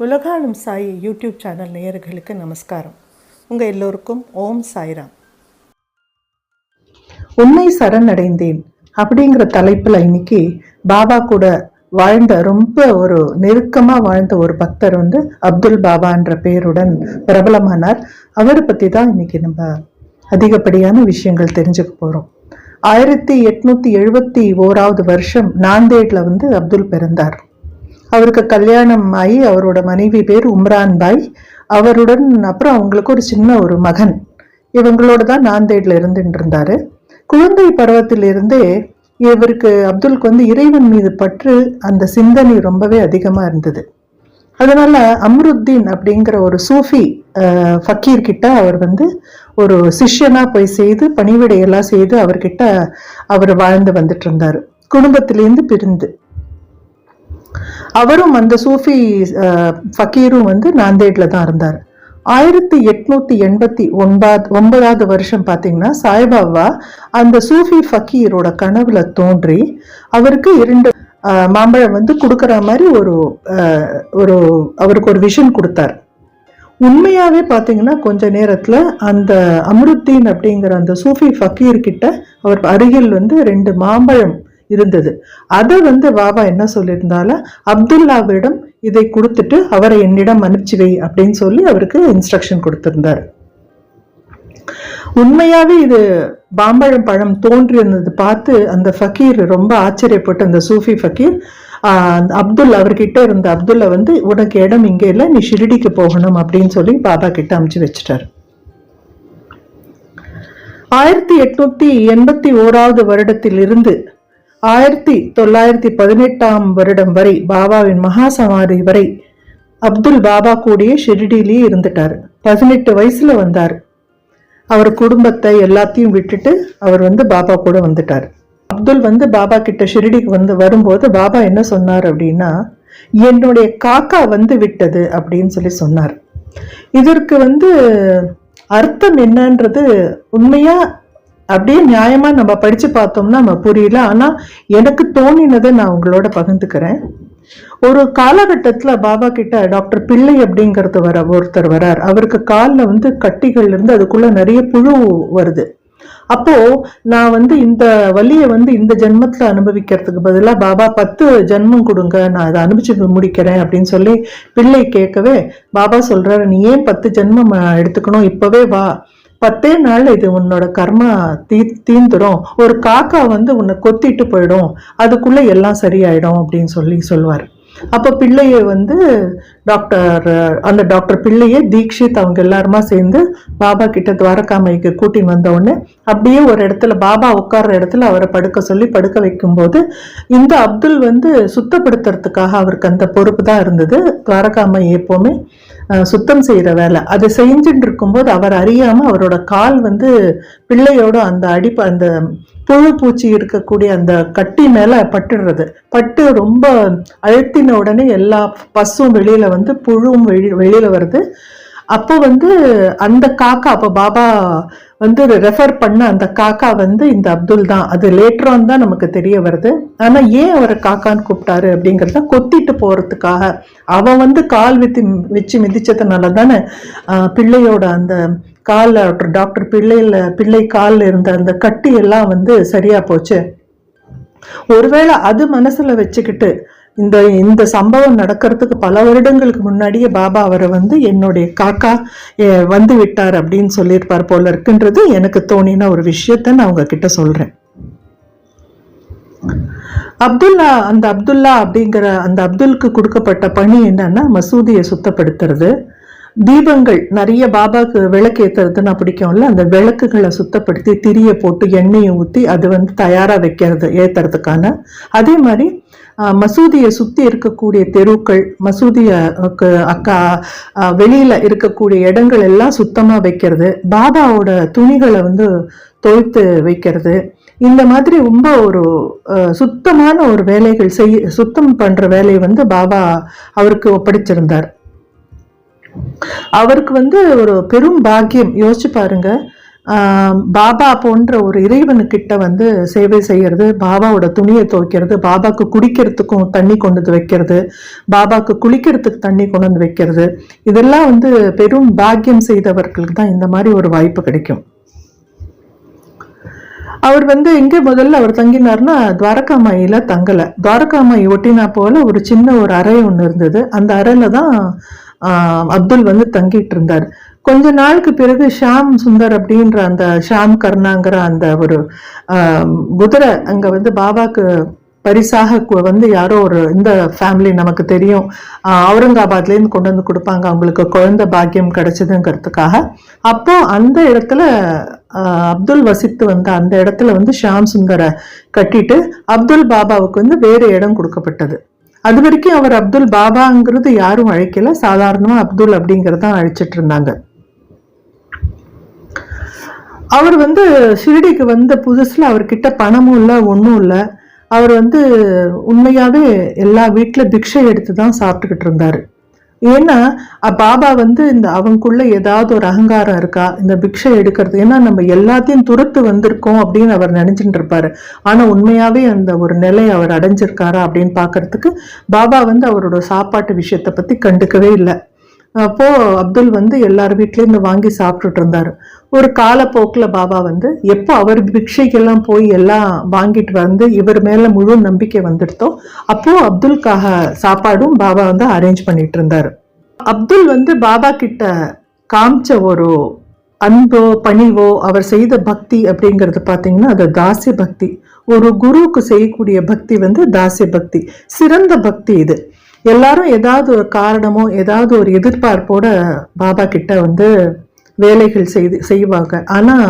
உலகாளும் Sai YouTube channel நேயர்களுக்கு நமஸ்காரம். உங்கள் எல்லோருக்கும் ஓம் சாய்ராம். உண்மை சரணடைந்தேன் அப்படிங்கிற தலைப்பில் இன்னைக்கு பாபா கூட வாழ்ந்த ரொம்ப ஒரு நெருக்கமாக வாழ்ந்த ஒரு பக்தர் வந்து அப்துல் பாபான்ற பேருடன் பிரபலமானார். அவரை பற்றி தான் இன்னைக்கு நம்ம அதிகப்படியான விஷயங்கள் தெரிஞ்சுக்க போகிறோம் ஆயிரத்தி எட்நூத்தி எழுபத்தி ஓராவது வருஷம் நாந்தேட்ல வந்து அப்துல் பிறந்தார். அவருக்கு கல்யாணம் ஆகி அவரோட மனைவி பேர் உம்ரான் பாய் அவருடன் அப்புறம் அவங்களுக்கு ஒரு சின்ன ஒரு மகன். இவங்களோட தான் நாந்தேடில் இருந்துட்டு இருந்தாரு. குழந்தை பருவத்திலிருந்தே இவருக்கு அப்துல்க்கு வந்து இறைவன் மீது பற்று அந்த சிந்தனை ரொம்பவே அதிகமாக இருந்தது. அதனால் அம்ருத்தீன் அப்படிங்கிற ஒரு சூஃபி அஹ், ஃபக்கீர் கிட்ட அவர் வந்து ஒரு சிஷ்யனாக போய் செய்து பணிவிடையெல்லாம் செய்து அவர்கிட்ட அவர் வாழ்ந்து வந்துட்டு இருந்தாரு. குடும்பத்திலேருந்து பிரிந்து. அவரும் அந்த சூஃபி ஃபக்கீரும் வந்து நாந்தேட்ல தான் இருந்தார். ஆயிரத்தி எட்நூத்தி எண்பத்தி ஒன்பது ஒன்பதாவது வருஷம் பார்த்தீங்கன்னா சாய்பாபா அந்த சூஃபி ஃபக்கீரோட கனவுல தோன்றி அவருக்கு இரண்டு மாம்பழம் வந்து கொடுக்குற மாதிரி ஒரு ஒரு அவருக்கு ஒரு விஷன் கொடுத்தார். உண்மையாவே பாத்தீங்கன்னா கொஞ்ச நேரத்துல அந்த அம்ருத்தீன் அப்படிங்கிற அந்த சூஃபி ஃபக்கீர்கிட்ட அவர் அருகில் வந்து ரெண்டு மாம்பழம் இருந்தது. அதை வந்து பாபா என்ன சொல்லியிருந்தாலும் அப்துல்லாவிடம் இதை கொடுத்துட்டு அவரை என்னிடம் அனுப்பிச்சு வை அப்படின்னு சொல்லி அவருக்கு இன்ஸ்ட்ரக்ஷன் கொடுத்திருந்தார். உண்மையாவே இது பாம்பழம் பழம் தோன்றியிருந்தது பார்த்து அந்த ஃபக்கீர் ரொம்ப ஆச்சரியப்பட்டு அந்த சூஃபி ஃபக்கீர் அப்துல் அவர்கிட்ட இருந்த அப்துல்லா வந்து உனக்கு இடம் இங்கே இல்லை நீ ஷிரடிக்கு போகணும் அப்படின்னு சொல்லி பாபா கிட்ட அமுச்சு வச்சிட்டாரு. ஆயிரத்தி எட்நூத்தி எண்பத்தி ஓராவது வருடத்திலிருந்து ஆயிரத்தி தொள்ளாயிரத்தி பதினெட்டாம் வருடம் வரை பாபாவின் மகா சமாதி வரை அப்துல் பாபா கூடயே ஷிரடியிலேயே இருந்துட்டார். பதினெட்டு வயசுல வந்தார். அவர் குடும்பத்தை எல்லாத்தையும் விட்டுட்டு அவர் வந்து பாபா கூட வந்துட்டார். அப்துல் வந்து பாபா கிட்ட ஷிரடிக்கு வந்து வரும்போது பாபா என்ன சொன்னார் அப்படின்னா என்னுடைய காக்கா வந்து விட்டது அப்படின்னு சொல்லி சொன்னார். இதற்கு வந்து அர்த்தம் என்னன்றது உண்மையா அப்படியே நியாயமா நம்ம படிச்சு பார்த்தோம்னா நம்ம புரியல. ஆனா எனக்கு தோணினதை நான் உங்களோட பகிர்ந்துக்கிறேன். ஒரு காலகட்டத்துல பாபா கிட்ட டாக்டர் பிள்ளை அப்படிங்கிறது வர ஒருத்தர் வரார். அவருக்கு கால்ல வந்து கட்டிகள் இருந்து அதுக்குள்ள நிறைய புழு வருது. அப்போ நான் வந்து இந்த வலியை வந்து இந்த ஜென்மத்துல அனுபவிக்கிறதுக்கு பதிலா பாபா பத்து ஜென்மம் கொடுங்க. நான் அதை அனுபவிச்சு முடிக்கிறேன் அப்படின்னு சொல்லி பிள்ளை கேட்கவே பாபா சொல்றாரு நீ ஏன் பத்து ஜென்மம் எடுத்துக்கணும்? இப்பவே வா. பத்தே நாள் இது உன்னோட கர்மா தீ தீந்துடும். ஒரு காக்கா வந்து உன்னை கொத்திட்டு போயிடும். அதுக்குள்ள எல்லாம் சரியாயிடும் அப்படின்னு சொல்லி சொல்லுவார் அப்போ பிள்ளையை வந்து டாக்டர் அந்த டாக்டர் பிள்ளையை தீக்ஷித் அவங்க எல்லாருமா சேர்ந்து பாபா கிட்ட துவாரகாமைக்கு கூட்டின்னு வந்த உடனே அப்படியே ஒரு இடத்துல பாபா உட்கார்ற இடத்துல அவரை படுக்க சொல்லி படுக்க வைக்கும்போது இந்த அப்துல் வந்து சுத்தப்படுத்துறதுக்காக அவருக்கு அந்த பொறுப்பு தான் இருந்தது. துவாரகாமை எப்போவுமே சுத்தம் செய்கிற வேலை. அதை செஞ்சுட்டு இருக்கும்போது அவர் அறியாமல் அவரோட கால் வந்து பிள்ளையோட அந்த அடிப்பு அந்த புழு பூச்சி இருக்கக்கூடிய அந்த கட்டி மேலே பட்டுடுறது. பட்டு ரொம்ப அழுத்தின உடனே எல்லா பசும் வெளியில் வந்து புழுவும் வெளி வெளியில் வருது. அப்போ வந்து அந்த காக்கா அப்போ பாபா வந்து ரெஃபர் பண்ண அந்த காக்கா வந்து இந்த அப்துல் தான். அது லேட்டரான் தான் நமக்கு தெரிய வருது. ஆனால் ஏன் அவரை காக்கான்னு கூப்பிட்டாரு அப்படிங்கிறத கொத்திட்டு போகிறதுக்காக அவன் வந்து கால் வித்தி வச்சு மிதிச்சதுனால தானே பிள்ளையோட அந்த காலில் டாக்டர் பிள்ளையில் பிள்ளை காலில் இருந்த அந்த கட்டி எல்லாம் வந்து சரியாக போச்சு. ஒருவேளை அது மனசில் வச்சுக்கிட்டு இந்த இந்த சம்பவம் நடக்கிறதுக்கு பல வருடங்களுக்கு முன்னாடியே பாபா அவரை வந்து என்னுடைய காக்கா வந்து விட்டார் அப்படின்னு சொல்லியிருப்பார் போல இருக்குன்றது எனக்கு தோணின ஒரு விஷயத்த நான் உங்ககிட்ட சொல்றேன். அப்துல்லா அந்த அப்துல்லா அப்படிங்கிற அந்த அப்துல்க்கு கொடுக்கப்பட்ட பணி என்னன்னா மசூதியை சுத்தப்படுத்துறது. தீபங்கள் நிறைய பாபாக்கு விளக்கு ஏற்றுறதுன்னா பிடிக்கும்ல அந்த விளக்குகளை சுத்தப்படுத்தி திரிய போட்டு எண்ணெயை ஊற்றி அது வந்து தயாராக வைக்கிறது ஏத்துறதுக்கான. அதே மாதிரி மசூதியை சுத்தி இருக்கக்கூடிய தெருக்கள் மசூதியை அக்கா ஆஹ், வெளியில இருக்கக்கூடிய இடங்கள் எல்லாம் சுத்தமா வைக்கிறது. பாபாவோட துணிகளை வந்து தோய்த்து வைக்கிறது. இந்த மாதிரி ரொம்ப ஒரு அஹ், சுத்தமான ஒரு வேலைகள் செய்ய சுத்தம் பண்ற வேலையை வந்து பாபா அவருக்கு ஒப்படைச்சிருந்தார். அவருக்கு வந்து ஒரு பெரும் பாக்கியம். யோசிச்சு பாருங்க. பாபா போன்ற ஒரு இறைவனுக்கிட்ட வந்து சேவை செய்யறது பாபாவோட துணியை துவைக்கிறது பாபாக்கு குடிக்கிறதுக்கும் தண்ணி கொண்டு வந்து வைக்கிறது பாபாக்கு குளிக்கிறதுக்கு தண்ணி கொண்டு வந்து வைக்கிறது இதெல்லாம் வந்து பெரும் பாக்கியம் செய்தவர்களுக்கு தான் இந்த மாதிரி ஒரு வாய்ப்பு கிடைக்கும். அவர் வந்து எங்கே முதல்ல அவர் தங்கினார்னா துவாரகாமாயில தங்கல. துவாரகாமாயி ஒட்டினா போல ஒரு சின்ன ஒரு அறை ஒன்று இருந்தது. அந்த அறையில தான் ஆஹ், அப்துல் வந்து தங்கிட்டு இருந்தார். கொஞ்ச நாளுக்கு பிறகு ஷாம் சுந்தர் அப்படின்ற அந்த ஷாம் கர்ணாங்கிற அந்த ஒரு குதிரை அங்க வந்து பாபாக்கு பரிசாக வந்து யாரோ ஒரு இந்த ஃபேமிலி நமக்கு தெரியும். அவுரங்காபாத்லேருந்து கொண்டு வந்து கொடுப்பாங்க. அவங்களுக்கு குழந்தை பாக்கியம் கிடைச்சதுங்கிறதுக்காக. அப்போ அந்த இடத்துல அப்துல் வசித்து வந்த அந்த இடத்துல வந்து ஷாம் சுந்தரை கட்டிட்டு அப்துல் பாபாவுக்கு வந்து வேறு இடம் கொடுக்கப்பட்டது. அது வரைக்கும் அவர் அப்துல் பாபாங்கிறது யாரும் அழைக்கல. சாதாரணமா அப்துல் அப்படிங்கிறதான் அழைச்சிட்டு இருந்தாங்க. அவர் வந்து ஷிரடிக்கு வந்த புதுசுல அவர்கிட்ட பணமும் இல்லை ஒன்றும் இல்லை. அவர் வந்து உண்மையாவே எல்லா வீட்டில் பிக்ஷை எடுத்து தான் சாப்பிட்டுக்கிட்டு இருந்தாரு. ஏன்னா பாபா வந்து இந்த அவங்களுக்குள்ள ஏதாவது ஒரு அகங்காரம் இருக்கா? இந்த பிக்ஷை எடுக்கிறது. ஏன்னா நம்ம எல்லாத்தையும் துரத்து வந்திருக்கோம் அப்படின்னு அவர் நினைச்சிட்டு இருப்பாரு. ஆனா உண்மையாவே அந்த ஒரு நிலை அவர் அடைஞ்சிருக்காரா அப்படின்னு பார்க்கிறதுக்கு பாபா வந்து அவரோட சாப்பாட்டு விஷயத்தை பத்தி கண்டுக்கவே இல்லை. அப்போ அப்துல் வந்து எல்லார் வீட்லயும் வாங்கி சாப்பிட்டுட்டு இருந்தாரு. ஒரு காலப்போக்கில் பாபா வந்து எப்போ அவர் பிக்ஷைக்கெல்லாம் போய் எல்லாம் வாங்கிட்டு வந்து இவர் மேல முழு நம்பிக்கை வந்துடுத்தோ அப்போ அப்துல்காக சாப்பாடும் பாபா வந்து அரேஞ்ச் பண்ணிட்டு இருந்தாரு. அப்துல் வந்து பாபா கிட்ட காமிச்ச ஒரு அன்போ பணிவோ அவர் செய்த பக்தி அப்படிங்கிறது பார்த்தீங்கன்னா அது தாசிய பக்தி. ஒரு குருவுக்கு செய்யக்கூடிய பக்தி வந்து தாசிய பக்தி. சிறந்த பக்தி இது. எல்லாரும் ஏதாவது ஒரு காரணமோ ஏதாவது ஒரு எதிர்பார்ப்போட பாபா கிட்ட வந்து வேலைகள் செய்து செய்வாங்க. ஆனால்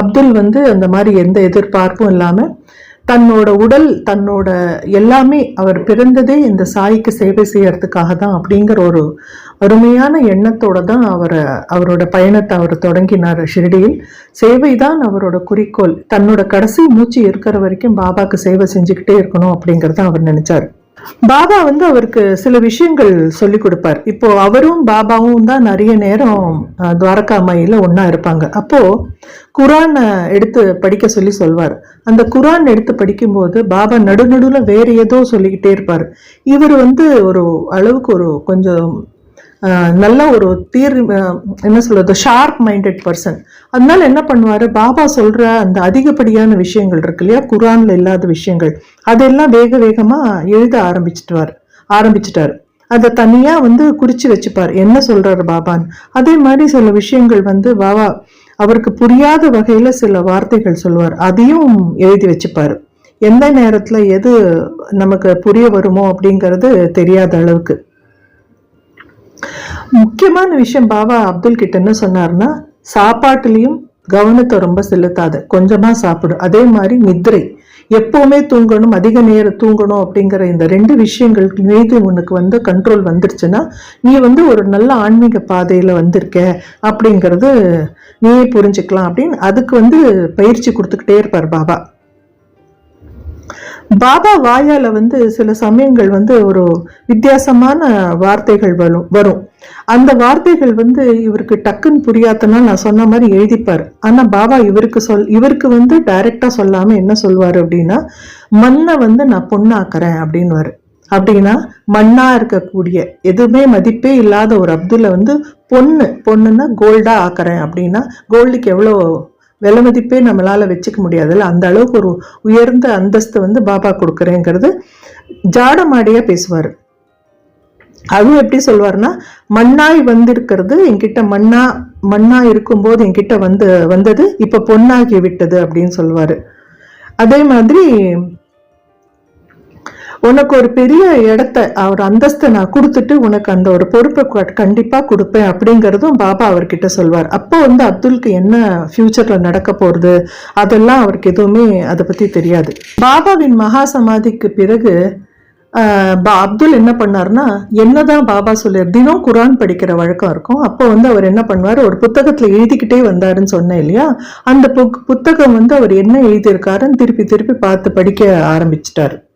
அப்துல் வந்து அந்த மாதிரி எந்த எதிர்பார்ப்பும் இல்லாமல் தன்னோட உடல் தன்னோட எல்லாமே அவர் பிறந்ததே இந்த சாய்க்கு சேவை செய்யறதுக்காக தான் அப்படிங்கிற ஒரு அருமையான எண்ணத்தோட தான் அவர் அவரோட பயணத்தை அவர் தொடங்கினார் ஷிரடியில். சேவை தான் அவரோட குறிக்கோள். தன்னோட கடைசி மூச்சு இருக்கிற வரைக்கும் பாபாக்கு சேவை செஞ்சுக்கிட்டே இருக்கணும் அப்படிங்கிறத அவர் நினைச்சார். பாபா வந்து அவருக்கு சில விஷயங்கள் சொல்லி கொடுப்பார். இப்போ அவரும் பாபாவும் தான் நிறைய நேரம் துவாரகா துவாரகாமாயில ஒண்ணா இருப்பாங்க. அப்போ குரான் எடுத்து படிக்க சொல்லி சொல்வார். அந்த குரான் எடுத்து படிக்கும்போது பாபா நடுநடுவில் வேற ஏதோ சொல்லிக்கிட்டே இருப்பார். இவர் வந்து ஒரு அளவுக்கு ஒரு கொஞ்சம் நல்ல ஒரு தீர் என்ன சொல்றது ஷார்ப் மைண்டட் பர்சன் அதனால என்ன பண்ணுவாரு? பாபா சொல்ற அந்த அதிகப்படியான விஷயங்கள் இருக்கு இல்லையா? குரான்ல இல்லாத விஷயங்கள். அதெல்லாம் வேக வேகமா எழுத ஆரம்பிச்சிட்டுவார் ஆரம்பிச்சிட்டாரு. அதை தனியா வந்து குறிச்சு வச்சுப்பார். என்ன சொல்றாரு பாபான்னு? அதே மாதிரி சில விஷயங்கள் வந்து பாபா அவருக்கு புரியாத வகையில சில வார்த்தைகள் சொல்லுவார். அதையும் எழுதி வச்சுப்பாரு. எந்த நேரத்துல எது நமக்கு புரிய வருமோ அப்படிங்கிறது தெரியாத அளவுக்கு. முக்கியமான விஷயம் பாபா அப்துல் கிட்ட என்ன சொன்னார்னா சாப்பாட்டுலயும் கவனத்தை ரொம்ப செலுத்தாத கொஞ்சமா சாப்பிடு. அதே மாதிரி நித்ரை. எப்போவுமே தூங்கணும் அதிக நேரம் தூங்கணும் அப்படிங்கிற இந்த ரெண்டு விஷயங்கள் மீது உனக்கு வந்து கண்ட்ரோல் வந்துருச்சுன்னா நீ வந்து ஒரு நல்ல ஆன்மீக பாதையில் வந்திருக்க அப்படிங்கிறது நீயே புரிஞ்சுக்கலாம் அப்படின்னு அதுக்கு வந்து பயிற்சி கொடுத்துக்கிட்டே இருப்பார் பாபா. பாபா வாயால வந்து சில சமயங்கள் வந்து ஒரு வித்தியாசமான வார்த்தைகள் வரும் வரும். அந்த வார்த்தைகள் வந்து இவருக்கு டக்குன்னு புரியாதனா நான் சொன்ன மாதிரி எழுதிப்பார். ஆனால் பாபா இவருக்கு சொல் இவருக்கு வந்து டைரெக்டாக சொல்லாமல் என்ன சொல்வார் அப்படின்னா மண்ணை வந்து நான் பொண்ணாக்குறேன் அப்படின்வார் அப்படின்னா மண்ணாக இருக்கக்கூடிய எதுவுமே மதிப்பே இல்லாத ஒரு அப்துல்ல வந்து பொண்ணு பொண்ணுன்னா கோல்டாக ஆக்குறேன் அப்படின்னா கோல்டுக்கு எவ்வளோ விலை மதிப்பே நம்மளால் வச்சுக்க முடியாதுல்ல. அந்த அளவுக்கு ஒரு உயர்ந்த அந்தஸ்து வந்து பாபா கொடுக்குறேங்கிறது ஜாடமாடியாக பேசுவார். அதுவும் எப்படி சொல்வார்னா மண்ணாய் வந்திருக்கிறது என்கிட்ட மண்ணா மண்ணா இருக்கும்போது என்கிட்ட வந்து வந்தது இப்போ பொண்ணாகி விட்டது அப்படின்னு சொல்லுவார் அதே மாதிரி உனக்கு ஒரு பெரிய இடத்த அவர் அந்தஸ்தை நான் கொடுத்துட்டு உனக்கு அந்த ஒரு பொறுப்பை கண்டிப்பாக கொடுப்பேன் அப்படிங்கிறதும் பாபா அவர்கிட்ட சொல்வார். அப்போ வந்து அப்துல்க்கு என்ன ஃபியூச்சரில் நடக்க போகிறது அதெல்லாம் அவருக்கு எதுவுமே அதை பற்றி தெரியாது. பாபாவின் மகா சமாதிக்கு பிறகு பா- அப்துல் என்ன பண்ணார்னா என்னதான் பாபா சொல்லியார் தினம் குரான் படிக்கிற வழக்கம் இருக்கும். அப்போ வந்து அவர் என்ன பண்ணுவார்? ஒரு புத்தகத்தில் எழுதிக்கிட்டே வந்தாருன்னு சொன்னேன் இல்லையா? அந்த புக் புத்தகம் வந்து அவர் என்ன எழுதியிருக்காருன்னு திருப்பி திருப்பி பார்த்து படிக்க ஆரம்பிச்சிட்டாரு.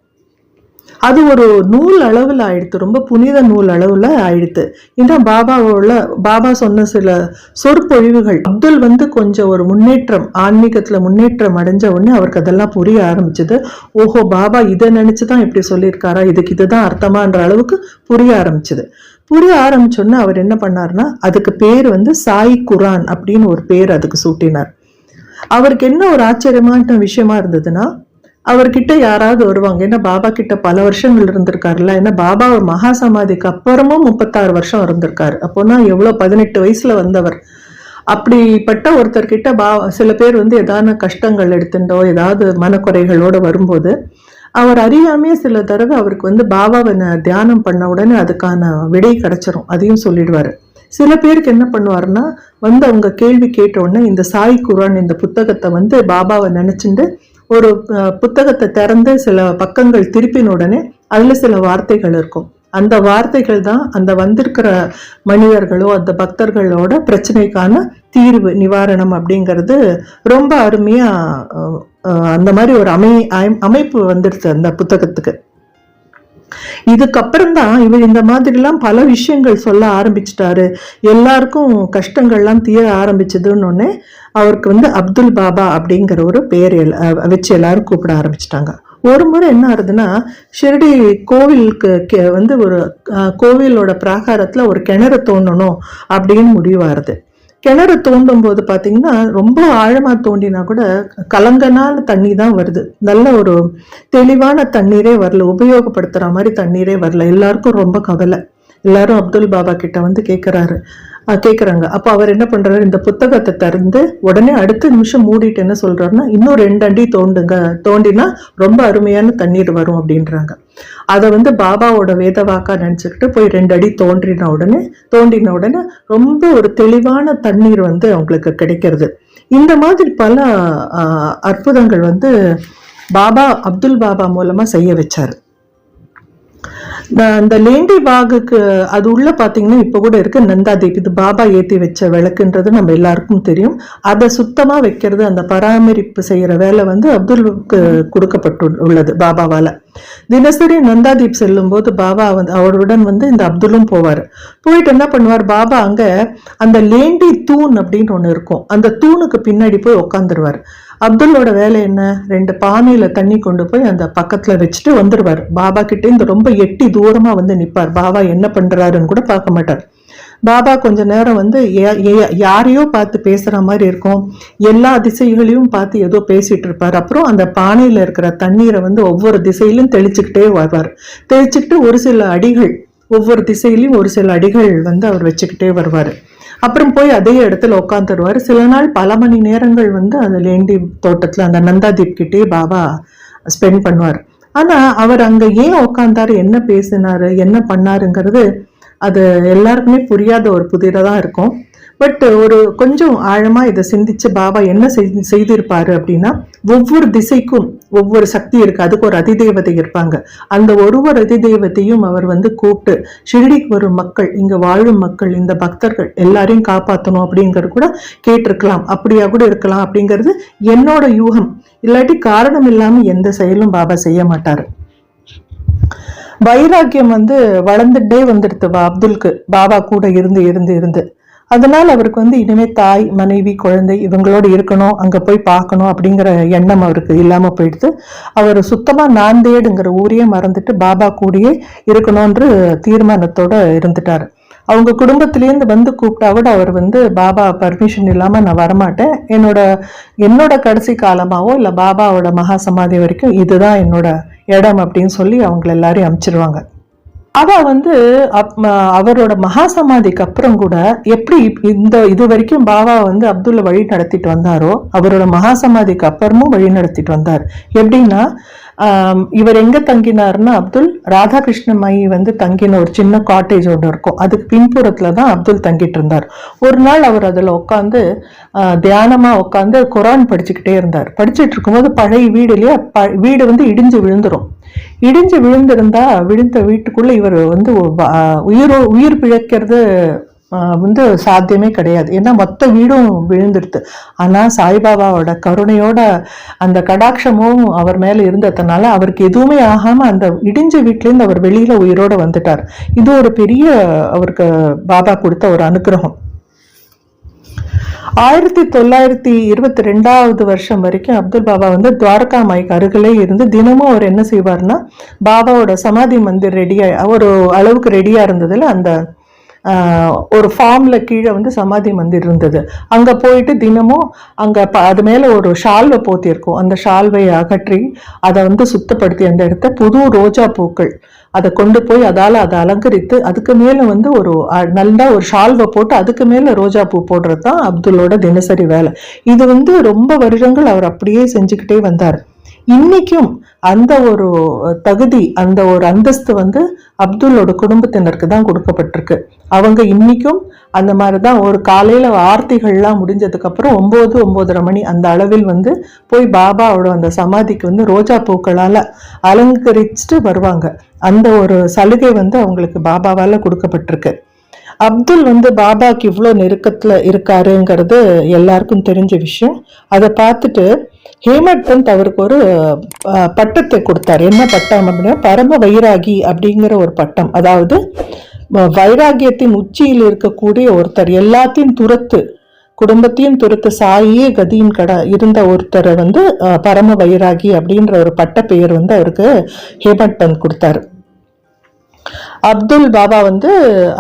அது ஒரு நூல் அளவில் ஆயிடுத்து ரொம்ப புனித நூல் அளவில் ஆயிடுத்து. இன்னும் பாபாவோட பாபா சொன்ன சில சொற்பொழிவுகள். அப்துல் வந்து கொஞ்சம் ஒரு முன்னேற்றம் ஆன்மீகத்தில் முன்னேற்றம் அடைஞ்ச உடனே அவருக்கு அதெல்லாம் புரிய ஆரம்பிச்சது. ஓஹோ பாபா இதை நினச்சி தான் இப்படி சொல்லியிருக்காரா? இதுக்கு இதுதான் அர்த்தமான்ற அளவுக்கு புரிய ஆரம்பிச்சது. புரிய ஆரம்பிச்சோன்னே அவர் என்ன பண்ணாருன்னா அதுக்கு பேர் வந்து சாய் குரான் அப்படின்னு ஒரு பேர் அதுக்கு சூட்டினார். அவருக்கு என்ன ஒரு ஆச்சரியமான விஷயமா இருந்ததுன்னா அவர்கிட்ட யாராவது வருவாங்க. ஏன்னா பாபா கிட்ட பல வருஷங்கள் இருந்திருக்காருல்ல. ஏன்னா பாபா மகா சமாதிக்கு அப்புறமும் முப்பத்தாறு வருஷம் இருந்திருக்காரு. அப்போனா எவ்வளோ? பதினெட்டு வயசுல வந்தவர். அப்படிப்பட்ட ஒருத்தர்கிட்ட பா சில பேர் வந்து ஏதான கஷ்டங்கள் எடுத்துட்டோ ஏதாவது மனக்குறைகளோட வரும்போது அவர் அறியாமையே சில தடவை அவருக்கு வந்து பாபாவை தியானம் பண்ண உடனே அதுக்கான விடை கிடைச்சிரும். அதையும் சொல்லிடுவாரு. சில பேருக்கு என்ன பண்ணுவாருன்னா வந்து அவங்க கேள்வி கேட்ட உடனே இந்த சாய் குரான் இந்த புத்தகத்தை வந்து பாபாவை நினச்சிட்டு ஒரு புத்தகத்தை திறந்து சில பக்கங்கள் திருப்பின உடனே அதில் சில வார்த்தைகள் இருக்கும். அந்த வார்த்தைகள் தான் அந்த வந்திருக்கிற மனிதர்களோ அந்த பக்தர்களோட பிரச்சனைக்கான தீர்வு நிவாரணம் அப்படிங்கிறது ரொம்ப அருமையாக அந்த மாதிரி ஒரு அமை அமை- அமைப்பு வந்துடுது அந்த புத்தகத்துக்கு. இதுக்கப்புறம் தான் இவர் இந்த மாதிரிலாம் பல விஷயங்கள் சொல்ல ஆரம்பிச்சிட்டாரு. எல்லாருக்கும் கஷ்டங்கள்லாம் தீர ஆரம்பிச்சதுன்னு அவருக்கு வந்து அப்துல் பாபா அப்படிங்கிற ஒரு பேர் எல்- வச்சு எல்லாரும் கூப்பிட ஆரம்பிச்சிட்டாங்க. ஒரு முறை என்ன ஆகுதுன்னா ஷிரடி கோவிலுக்கு வந்து ஒரு கோவிலோட பிராகாரத்தில் ஒரு கிணறு தோணணும் அப்படின்னு முடிவாருது கிணறு தோண்டும் போது பார்த்தீங்கன்னா ரொம்ப ஆழமா தோண்டினா கூட கலங்கனால தண்ணி தான் வருது. நல்ல ஒரு தெளிவான தண்ணீரே வரல உபயோகப்படுத்துற மாதிரி தண்ணீரே வரல. எல்லாருக்கும் ரொம்ப கவலை. எல்லாரும் அப்துல் பாபா கிட்ட வந்து கேட்குறாரு கேட்குறாங்க அப்போ அவர் என்ன பண்ணுறாரு இந்த புத்தகத்தை திறந்து உடனே அடுத்த நிமிஷம் மூடிட்டு என்ன சொல்கிறாருன்னா இன்னும் ரெண்டு அண்டி தோண்டுங்க. தோண்டினா ரொம்ப அருமையான தண்ணீர் வரும் அப்படின்றாங்க. அதை வந்து பாபாவோட வேதவாக்கா நினச்சிக்கிட்டு போய் ரெண்டு அடி தோன்றின உடனே தோண்டின உடனே ரொம்ப ஒரு தெளிவான தண்ணீர் வந்து அவங்களுக்கு கிடைக்கிறது. இந்த மாதிரி பல அற்புதங்கள் வந்து பாபா அப்துல் பாபா மூலமாக செய்ய வச்சாரு. இந்த அந்த லேண்டி பாகுக்கு அது உள்ள பாத்தீங்கன்னா இப்போ கூட இருக்கு. நந்தாதீப் இது பாபா ஏத்தி வச்ச விளக்குன்றது நம்ம எல்லாருக்கும் தெரியும். அதை சுத்தமா வைக்கிறது அந்த பராமரிப்பு செய்யற வேலை வந்து அப்துல்க்கு கொடுக்கப்பட்டு உள்ளது பாபாவால. தினசரி நந்தாதீப் செல்லும்போது பாபா வந்து அவருடன் வந்து இந்த அப்துல்லும் போவார். போயிட்டு என்ன பண்ணுவார்? பாபா அங்க அந்த லேண்டி தூண் அப்படின்னு ஒன்று இருக்கும். அந்த தூணுக்கு பின்னாடி போய் உட்காந்துருவார் அப்துல்லோட வேலை என்ன? ரெண்டு பானையில தண்ணி கொண்டு போய் அந்த பக்கத்துல வச்சுட்டு வந்துடுவார் பாபா கிட்டே இந்த ரொம்ப எட்டி தூரமா வந்து நிப்பார். பாபா என்ன பண்றாருன்னு கூட பார்க்க மாட்டார். பாபா கொஞ்ச நேரம் வந்து ஏ- ஏ- யாரையோ பார்த்து பேசுற மாதிரி இருக்கும். எல்லா திசைகளையும் பார்த்து ஏதோ பேசிட்டு இருப்பார். அப்புறம் அந்த பானையில இருக்கிற தண்ணீரை வந்து ஒவ்வொரு திசையிலும் தெளிச்சுக்கிட்டே வருவார். தெளிச்சுக்கிட்டு ஒரு சில அடிகள் ஒவ்வொரு திசையிலையும் ஒரு சில அடிகள் வந்து அவர் வச்சுக்கிட்டே வருவார். அப்புறம் போய் அதே இடத்துல உட்காந்துருவார் சில நாள் பல மணி நேரங்கள் வந்து அந்த லேண்டி தோட்டத்தில் அந்த நந்தாதீப் கிட்டே பாபா ஸ்பெண்ட் பண்ணுவார். ஆனா அவர் அங்க ஏன் உட்காந்தார் என்ன பேசினார் என்ன பண்ணாருங்கிறது அது எல்லாருக்குமே புரியாத ஒரு புதிராக தான் இருக்கும். பட் ஒரு கொஞ்சம் ஆழமா இதை சிந்திச்சு பாபா என்ன செய்- செய்திருப்பாரு அப்படின்னா ஒவ்வொரு திசைக்கும் ஒவ்வொரு சக்தி இருக்கு. அதுக்கு ஒரு அதிதேவதை இருப்பாங்க. அந்த ஒரு ஒரு அதிதெய்வத்தையும் அவர் வந்து கூப்பிட்டு ஷிரடிக்கு வரும் மக்கள் இங்க வாழும் மக்கள் இந்த பக்தர்கள் எல்லாரையும் காப்பாற்றணும் அப்படிங்கிறது கூட கேட்டிருக்கலாம். அப்படியா கூட இருக்கலாம். அப்படிங்கிறது என்னோட யூகம். இல்லாட்டி காரணம் இல்லாம எந்த செயலும் பாபா செய்ய மாட்டாரு. வைராக்கியம் வந்து வளர்ந்துட்டே வந்துடுது பா- அப்துல்க்கு. பாபா கூட இருந்து இருந்து இருந்து. அதனால் அவருக்கு வந்து இனிமே தாய் மனைவி குழந்தை இவங்களோட இருக்கணும் அங்கே போய் பார்க்கணும் அப்படிங்கிற எண்ணம் அவருக்கு இல்லாமல் போயிடுது. அவர் சுத்தமாக நாந்தேடுங்கிற ஊரையே மறந்துட்டு பாபா கூடயே இருக்கணும்ன்ற தீர்மானத்தோடு இருந்துட்டாரு. அவங்க குடும்பத்திலேருந்து வந்து கூப்பிட்டா கூட அவர் வந்து பாபா பர்மிஷன் இல்லாமல் நான் வரமாட்டேன். என்னோட என்னோட கடைசி காலமாவோ இல்லை பாபாவோட மகா சமாதி வரைக்கும் இதுதான் என்னோட இடம் அப்படின்னு சொல்லி அவங்கள எல்லாரையும் அமுச்சிடுவாங்க அவள் வந்து அப்- அவரோட மகா சமாதிக்கு அப்புறம் கூட எப்படி இந்த இது வரைக்கும் பாபா வந்து அப்துல்ல வழி நடத்திட்டு வந்தாரோ அவரோட மகா சமாதிக்கு அப்புறமும் வழி நடத்திட்டு வந்தார். எப்படின்னா இவர் எங்க தங்கினார்னா அப்துல் ராதாகிருஷ்ண மை வந்து தங்கின ஒரு சின்ன காட்டேஜ் ஒன்று இருக்கும். அதுக்கு பின்புறத்துல தான் அப்துல் தங்கிட்டு இருந்தார். ஒரு நாள் அவர் அதில் உட்காந்து தியானமாக உட்காந்து குரான் படிச்சுக்கிட்டே இருந்தார். படிச்சுட்டு இருக்கும்போது பழைய வீடுலேயே ப- வீடு வந்து இடிஞ்சு விழுந்துரும். இடிஞ்சு விழுந்திருந்தா விழுந்த வீட்டுக்குள்ள இவர் வந்து உயிரோ உயிர் பிழைக்கிறது வந்து சாத்தியமே கிடையாது. ஏன்னா மொத்த வீடும் விழுந்துடுது ஆனா சாய்பாபாவோட கருணையோட அந்த கடாட்சமும் அவர் மேல இருந்ததுனால அவருக்கு எதுவுமே ஆகாம அந்த இடிஞ்ச வீட்டிலேருந்து அவர் வெளியில உயிரோட வந்துட்டார். இது ஒரு பெரிய அவருக்கு பாபா கொடுத்த ஒரு அனுகிரகம் ஆயிரத்தி தொள்ளாயிரத்தி இருபத்தி ரெண்டாவது வருஷம் வரைக்கும் அப்துல் பாபா வந்து துவாரகா மாய்க்கு அருகிலே இருந்து தினமும் அவர் என்ன செய்வார்னா பாபாவோட சமாதி மந்திர் ரெடியாக ஒரு அளவுக்கு ரெடியாக இருந்ததில் அந்த ஒரு ஃபார்ம்ல கீழே வந்து சமாதி மந்திர் இருந்தது. அங்கே போயிட்டு தினமும் அங்கே ப- அது மேலே ஒரு ஷால்வை போத்திருக்கும். அந்த ஷால்வை அகற்றி அதை வந்து சுத்தப்படுத்தி அந்த இடத்த புது ரோஜா பூக்கள் அதை கொண்டு போய் அதால அதை அலங்கரித்து அதுக்கு மேல வந்து ஒரு அஹ், நல்லா ஒரு ஷால்வை போட்டு அதுக்கு மேல ரோஜா பூ போடுறது தான் அப்துல்லோட தினசரி வேலை. இது வந்து ரொம்ப வருடங்கள் அவர் அப்படியே செஞ்சுக்கிட்டே வந்தார். இன்னைக்கும் அந்த ஒரு தகுதி அந்த ஒரு அந்தஸ்து வந்து அப்துல்லோட குடும்பத்தினருக்கு தான் கொடுக்கப்பட்டிருக்கு. அவங்க இன்னைக்கும் அந்த மாதிரி தான் ஒரு காலையில ஆர்த்திகள்லாம் முடிஞ்சதுக்கு அப்புறம் ஒம்போதரை மணி அந்த அளவில் வந்து போய் பாபாவோட அந்த சமாதிக்கு வந்து ரோஜா பூக்களால அலங்கரிச்சுட்டு வருவாங்க. அந்த ஒரு சலுகை வந்து அவங்களுக்கு பாபாவால கொடுக்கப்பட்டிருக்கு. அப்துல் வந்து பாபாக்கு இவ்வளோ நெருக்கத்துல இருக்காருங்கிறது எல்லாருக்கும் தெரிஞ்ச விஷயம். அதை பார்த்துட்டு ஹேமட் பந்த் அவருக்கு ஒரு அஹ், பட்டத்தை கொடுத்தாரு. என்ன பட்டம் அப்படின்னா பரம வைராகி அப்படிங்கிற ஒரு பட்டம். அதாவது வைராகியத்தின் உச்சியில் இருக்கக்கூடிய ஒருத்தர் எல்லாத்தையும் துரத்து குடும்பத்தையும் துரத்து சாயே கதியின் கட இருந்த ஒருத்தரை வந்து பரம வைராகி அப்படின்ற ஒரு பட்ட பெயர் வந்து அவருக்கு ஹேமட் பந்த் கொடுத்தாரு. அப்துல் பாபா வந்து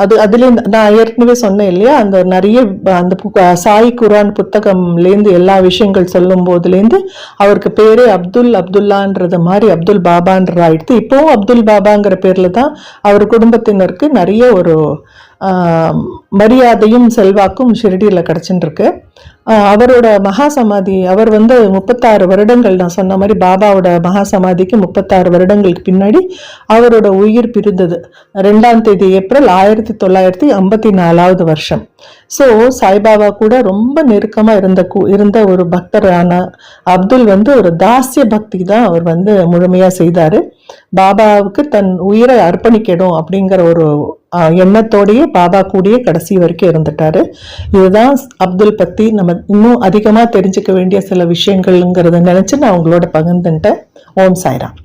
அது அதுல நான் ஏற்கனவே சொன்னேன் இல்லையா? அந்த நிறைய அந்த சாய் குரான் புத்தகம்லேருந்து எல்லா விஷயங்கள் சொல்லும் போதுலேருந்து அவருக்கு பேரே அப்துல் அப்துல்லான்றது மாதிரி அப்துல் பாபான்ற ஆயிடுத்து. இப்போவும் அப்துல் பாபாங்கிற பேரில் தான் அவர் குடும்பத்தினருக்கு நிறைய ஒரு மரியாதையும் செல்வாக்கும் ஷிரடியில் கிடச்சின்னு இருக்கு அவரோட மகா சமாதி அவர் வந்து முப்பத்தாறு வருடங்கள் நான் சொன்ன மாதிரி பாபாவோட மகா சமாதிக்கு முப்பத்தாறு வருடங்களுக்கு பின்னாடி அவரோட உயிர் பிரிந்தது. ரெண்டாம் தேதி ஏப்ரல் ஆயிரத்தி தொள்ளாயிரத்தி ஐம்பத்தி நாலாவது வருஷம். ஸோ சாய்பாபா கூட ரொம்ப நெருக்கமாக இருந்த கு- இருந்த ஒரு பக்தரான அப்துல் வந்து ஒரு தாசிய பக்தி தான் அவர் வந்து முழுமையாக செய்தார். பாபாவுக்கு தன் உயிரை அர்ப்பணிக்கணும் அப்படிங்கிற ஒரு எண்ணத்தோடையே பாபா கூடயே கடைசி வரைக்கும் இருந்துட்டாரு. இதுதான் அப்துல் பத்தி நம்ம இன்னும் அதிகமாக தெரிஞ்சுக்க வேண்டிய சில விஷயங்கள்ங்கிறத நினைச்சு நான் உங்களோட பகிர்ந்துட்டேன் ஓம் சாய்ராம்.